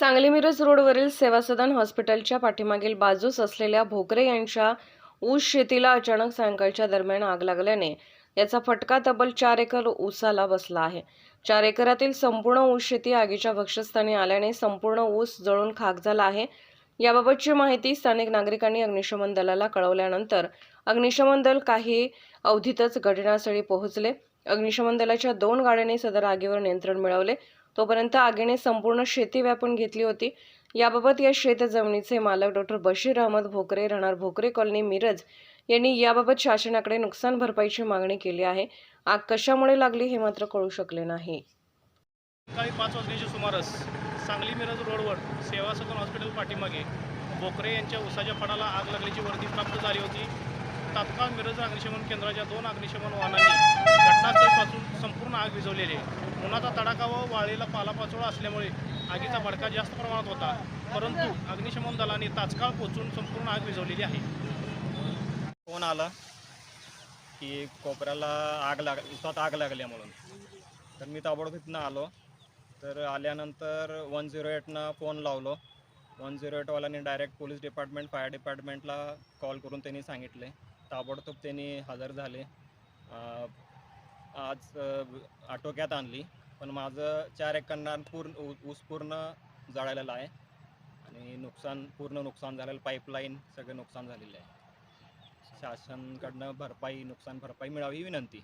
सांगली मिरज रोडवरील सेवा सदन हॉस्पिटलच्या पाठीमागील बाजूस असलेल्या भोकरे यांच्या ऊस शेतीला अचानक सायंकाळच्या दरम्यान आग लागल्याने याचा फटका तब्बल चार एकर ऊसाला बसला आहे. चार एकरातील संपूर्ण ऊस शेती आगीच्या भक्षस्थानी आल्याने संपूर्ण ऊस जळून खाक झाला आहे. याबाबतची माहिती स्थानिक नागरिकांनी अग्निशमन दलाला कळवल्यानंतर अग्निशमन दल काही अवधीतच घटनास्थळी पोहोचले. अग्निशमन दलाच्या दोन गाड्यांनी सदर आगीवर नियंत्रण मिळवले. तोपर्यंत आगीने संपूर्ण शेती व्यापून घेतली होती. याबाबत या शेत जमिनीचे मालक डॉक्टर बशीर अहमद भोकरे राहणार भोकरे कॉलनी मिरज यांनी याबाबत शासनाकडे नुकसान भरपाईची मागणी केली आहे. आग कशामुळे लागली हे मात्र कळू शकले नाही. सकाळी पाच वाजण्याच्या सुमारास सांगली मिरज रोडवर सेवा सदन हॉस्पिटल पाठीमागे भोकरे यांच्या उसाच्या फडाला आग लागल्याची वर्दी प्राप्त झाली होती. तात्काळ मिरज अग्निशमन केंद्राच्या दोन अग्निशमन वाहनांनी आग विझवलेली उन्हाचा तडाखा व वाळलेला पालापाचोळा असल्यामुळे आगीचा भडका जास्त प्रमाणात होता. परंतु अग्निशमन दलाने तात्काळ पोचून संपूर्ण आग विझवलेली आहे. फोन आला की कोपऱ्याला आग लाग उसात आग लागल्या म्हणून. तर मी ताबडतोब तिथनं आलो. तर आल्यानंतर वन झिरो एटनं फोन लावलो. वन झिरो एटवाल्यांनी डायरेक्ट पोलीस डिपार्टमेंट फायर डिपार्टमेंटला कॉल करून त्यांनी सांगितले. ताबडतोब त्यांनी हजर झाले. आज आटोक्यात आणली. पण माझं चार एकरांना पूर्ण ऊ- ऊस पूर्ण जळालेलं आहे. आणि नुकसान पूर्ण नुकसान झालेलं पाईपलाईन सगळं नुकसान झालेलं आहे. शासनकडनं भरपाई नुकसान भरपाई मिळावी ही विनंती.